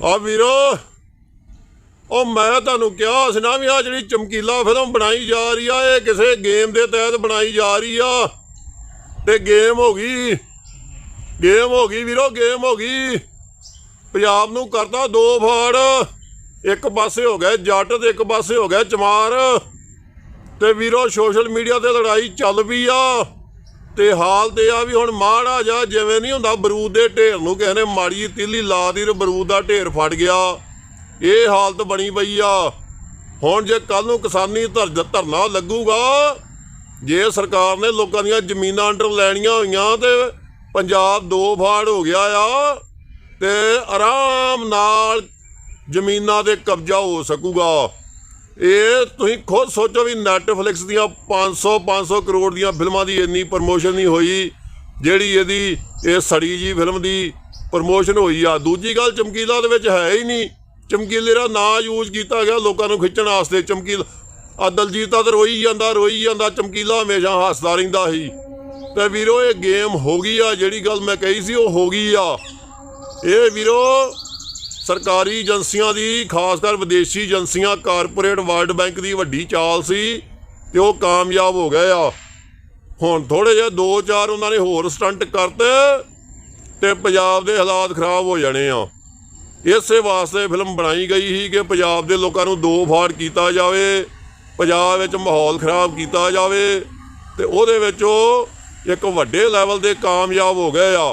ਆ ਵੀਰੋ, ਉਹ ਮੈਂ ਤੁਹਾਨੂੰ ਕਿਹਾ ਸੀ ਨਾ ਵੀ ਆ ਜਿਹੜੀ ਚਮਕੀਲਾ ਫਿਲਮ ਬਣਾਈ ਜਾ ਰਹੀ ਆ, ਇਹ ਕਿਸੇ ਗੇਮ ਦੇ ਤਹਿਤ ਬਣਾਈ ਜਾ ਰਹੀ ਆ। ਤੇ ਗੇਮ ਹੋ ਗਈ ਗੇਮ ਹੋ ਗਈ ਵੀਰੋ ਗੇਮ ਹੋ ਗਈ। ਪੰਜਾਬ ਨੂੰ ਕਰਤਾ ਦੋ ਫਾੜ, ਇੱਕ ਪਾਸੇ ਹੋ ਗਿਆ ਜੱਟ ਤੇ ਇੱਕ ਪਾਸੇ ਹੋ ਗਿਆ ਚਮਾਰ। ਤੇ ਵੀਰੋ ਸੋਸ਼ਲ ਮੀਡੀਆ ਤੇ ਲੜਾਈ ਚੱਲ ਪਈ ਆ। ਤੇ ਹਾਲ ਤੇ ਆ ਵੀ ਹੁਣ ਮਾੜਾ ਜਾ ਜਿਵੇਂ ਨਹੀਂ ਹੁੰਦਾ, ਬਰੂਦ ਦੇ ਢੇਰ ਨੂੰ ਕਿਸੇ ਨੇ ਮਾੜੀ ਜਿਹੀ ਤੀਲੀ ਲਾ ਦੀ ਬਰੂਦ ਦਾ ਢੇਰ ਫਟ ਗਿਆ। ਇਹ ਹਾਲਤ ਬਣੀ ਪਈ ਆ। ਹੁਣ ਜੇ ਕੱਲ ਨੂੰ ਕਿਸਾਨੀ ਧਰ- ਧਰਨਾ ਲੱਗੂਗਾ, ਜੇ ਸਰਕਾਰ ਨੇ ਲੋਕਾਂ ਦੀਆਂ ਜ਼ਮੀਨਾਂ ਅੰਡਰ ਲੈਣੀਆਂ ਹੋਈਆਂ ਤੇ ਪੰਜਾਬ ਦੋ ਫਾੜ ਹੋ ਗਿਆ ਆ ਤੇ ਆਰਾਮ ਨਾਲ ਜ਼ਮੀਨਾਂ ਤੇ ਕਬਜ਼ਾ ਹੋ ਸਕੂਗਾ। ਇਹ ਤੁਸੀਂ ਖੁਦ ਸੋਚੋ ਵੀ ਨੈਟਫਲਿਕਸ ਦੀਆਂ 500 500 ਕਰੋੜ ਦੀਆਂ ਫਿਲਮਾਂ ਦੀ ਇੰਨੀ ਪ੍ਰਮੋਸ਼ਨ ਨਹੀਂ ਹੋਈ, ਜਿਹੜੀ ਇਹਦੀ, ਇਹ ਸੜੀ ਜੀ ਫਿਲਮ ਦੀ ਪ੍ਰਮੋਸ਼ਨ ਹੋਈ ਆ। ਦੂਜੀ ਗੱਲ ਚਮਕੀਲਾ ਦੇ ਵਿੱਚ ਹੈ ਹੀ ਨਹੀਂ। ਚਮਕੀਲੇ ਦਾ ਨਾਂ ਯੂਜ਼ ਕੀਤਾ ਗਿਆ ਲੋਕਾਂ ਨੂੰ ਖਿੱਚਣ ਵਾਸਤੇ। ਚਮਕੀਲਾ, ਆ ਦਲਜੀਤ ਤਾਂ ਰੋਈ ਜਾਂਦਾ ਰੋਈ ਜਾਂਦਾ, ਚਮਕੀਲਾ ਹਮੇਸ਼ਾ ਹੱਸਦਾ ਰਹਿੰਦਾ ਸੀ। ਤੇ ਵੀਰੋ, ਇਹ ਗੇਮ ਹੋ ਗਈ ਆ। ਜਿਹੜੀ ਗੱਲ ਮੈਂ ਕਹੀ ਸੀ, ਉਹ ਹੋ ਗਈ ਆ। ਇਹ ਵੀਰੋ ਸਰਕਾਰੀ ਏਜੰਸੀਆਂ ਦੀ, ਖਾਸ ਕਰ ਵਿਦੇਸ਼ੀ ਏਜੰਸੀਆਂ, ਕਾਰਪੋਰੇਟ ਵਰਲਡ ਬੈਂਕ ਦੀ ਵੱਡੀ ਚਾਲ ਸੀ ਤੇ ਉਹ ਕਾਮਯਾਬ ਹੋ ਗਏ ਆ। ਹੁਣ ਥੋੜੇ ਜਿਹਾ ਦੋ ਚਾਰ ਉਹਨਾਂ ਨੇ ਹੋਰ ਸਟੰਟ ਕਰਤੇ ਤੇ ਪੰਜਾਬ ਦੇ ਹਾਲਾਤ ਖਰਾਬ ਹੋ ਜਾਣੇ ਆ। ਇਸੇ ਵਾਸਤੇ ਫਿਲਮ ਬਣਾਈ ਗਈ ਸੀ ਕਿ ਪੰਜਾਬ ਦੇ ਲੋਕਾਂ ਨੂੰ ਦੋ ਫਾੜ ਕੀਤਾ ਜਾਵੇ, ਪੰਜਾਬ ਵਿੱਚ ਮਾਹੌਲ ਖਰਾਬ ਕੀਤਾ ਜਾਵੇ ਤੇ ਉਹਦੇ ਵਿੱਚ ਉਹ ਇੱਕ ਵੱਡੇ ਲੈਵਲ ਦੇ ਕਾਮਯਾਬ ਹੋ ਗਏ ਆ।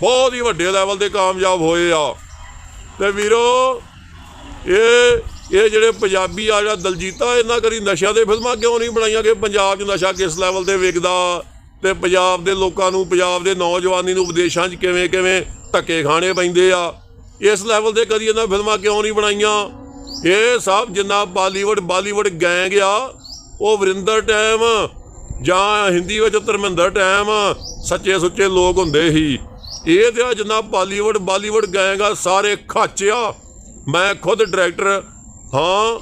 ਬਹੁਤ ਹੀ ਵੱਡੇ ਲੈਵਲ ਦੇ ਕਾਮਯਾਬ ਹੋਏ ਆ। ਤੇ ਵੀਰੋ, ਇਹ ਇਹ ਜਿਹੜੇ ਪੰਜਾਬੀ ਆ ਜਿਹੜਾ ਦਲਜੀਤਾ, ਇਹਨਾਂ ਕਰੀ ਨਸ਼ਿਆਂ ਦੇ ਫਿਲਮਾਂ ਕਿਉਂ ਨਹੀਂ ਬਣਾਈਆਂ ਕਿ ਪੰਜਾਬ 'ਚ ਨਸ਼ਾ ਕਿਸ ਲੈਵਲ ਤੇ ਵਿਕਦਾ ਤੇ ਪੰਜਾਬ ਦੇ ਲੋਕਾਂ ਨੂੰ, ਪੰਜਾਬ ਦੇ ਨੌਜਵਾਨੀ ਨੂੰ ਵਿਦੇਸ਼ਾਂ 'ਚ ਕਿਵੇਂ ਕਿਵੇਂ ਧੱਕੇ ਖਾਣੇ ਪੈਂਦੇ ਆ? ਇਸ ਲੈਵਲ ਤੇ ਕਦੀ ਇਹਨਾਂ ਫਿਲਮਾਂ ਕਿਉਂ ਨਹੀਂ ਬਣਾਈਆਂ? ਇਹ ਸਭ ਜਿੰਨਾ ਬਾਲੀਵੁੱਡ ਬਾਲੀਵੁੱਡ ਗੈਂਗ ਆ। ਉਹ ਵਰਿੰਦਰ ਟਾਈਮ ਜਾਂ ਹਿੰਦੀ ਵਿੱਚ ਧਰਮਿੰਦਰ ਟਾਈਮ, ਸੱਚੇ ਸੁੱਚੇ ਲੋਕ ਹੁੰਦੇ ਸੀ ਇਹ ਤੇ ਜਿੰਨਾ ਬਾਲੀਵੁੱਡ ਬਾਲੀਵੁੱਡ ਗੈਂਗ ਆ, ਸਾਰੇ ਖਾਚਿਆ। ਮੈਂ ਖੁਦ ਡਾਇਰੈਕਟਰ, ਹਾਂ,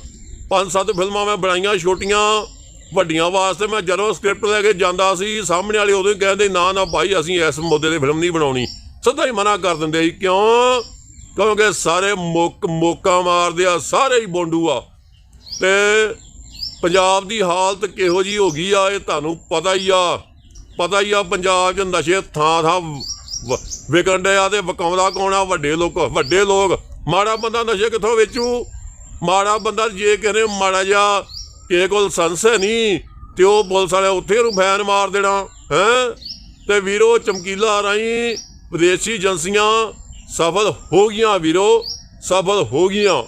ਪੰਜ ਸੱਤ ਫਿਲਮਾਂ ਮੈਂ ਬਣਾਈਆਂ ਛੋਟੀਆਂ, ਵੱਡੀਆਂ ਵਾਸਤੇ ਮੈਂ ਜਦੋਂ ਸਕ੍ਰਿਪਟ ਲੈ ਕੇ ਜਾਂਦਾ ਸੀ, ਸਾਹਮਣੇ ਵਾਲੇ ਉਦੋਂ ਹੀ ਕਹਿੰਦੇ, ਨਾ ਨਾ ਭਾਈ, ਅਸੀਂ ਇਸ ਮੁੱਦੇ ਤੇ ਫਿਲਮ ਨਹੀਂ ਬਣਾਉਣੀ। ਸਿੱਧਾ ਹੀ ਮਨਾ ਕਰ ਦਿੰਦੇ ਸੀ, ਕਿਉਂ? ਕਿਉਂਕਿ ਸਾਰੇ ਮੁੱਕ, ਮੋਕਾ ਮਾਰਦੇ ਆ, ਸਾਰੇ ਹੀ ਬੋਂਡੂ ਆ। ਤੇ ਪੰਜਾਬ ਦੀ ਹਾਲਤ ਕਿਹੋ ਜੀ ਹੋ ਗਈ ਆ, ਇਹ ਤੁਹਾਨੂੰ ਪਤਾ ਹੀ ਆ। ਪਤਾ ਹੀ ਆ, ਪੰਜਾਬ 'ਚ ਨਸ਼ੇ ਥਾਂ ਥਾਂ ਵਿਕਣ ਡਏ ਆ ਤੇ ਵਕਾਉਂਦਾ ਕੌਣ ਆ? ਵੱਡੇ ਲੋਕ ਵੱਡੇ ਲੋਕ। ਮਾੜਾ ਬੰਦਾ ਨਸ਼ੇ ਕਿੱਥੋਂ ਵੇਚੂ? ਮਾੜਾ ਬੰਦਾ ਜੇ ਕਹਿੰਦੇ ਮਾੜਾ ਜਿਹਾ ਕਿਸੇ ਕੋਲ ਸੰਸ ਹੈ ਨਹੀਂ, ਤੇ ਉਹ ਪੁਲਿਸ ਵਾਲੇ ਉੱਥੇ ਨੂੰ ਫੈਨ ਮਾਰ ਦੇਣਾ, ਹੈ? ਤੇ ਵੀਰੋ, ਚਮਕੀਲਾ ਰਾਈ ਵਿਦੇਸ਼ੀ ਏਜੰਸੀਆਂ ਸਫਲ ਹੋ ਗਈਆਂ ਵੀਰੋ, ਸਫਲ ਹੋ ਗਈਆਂ।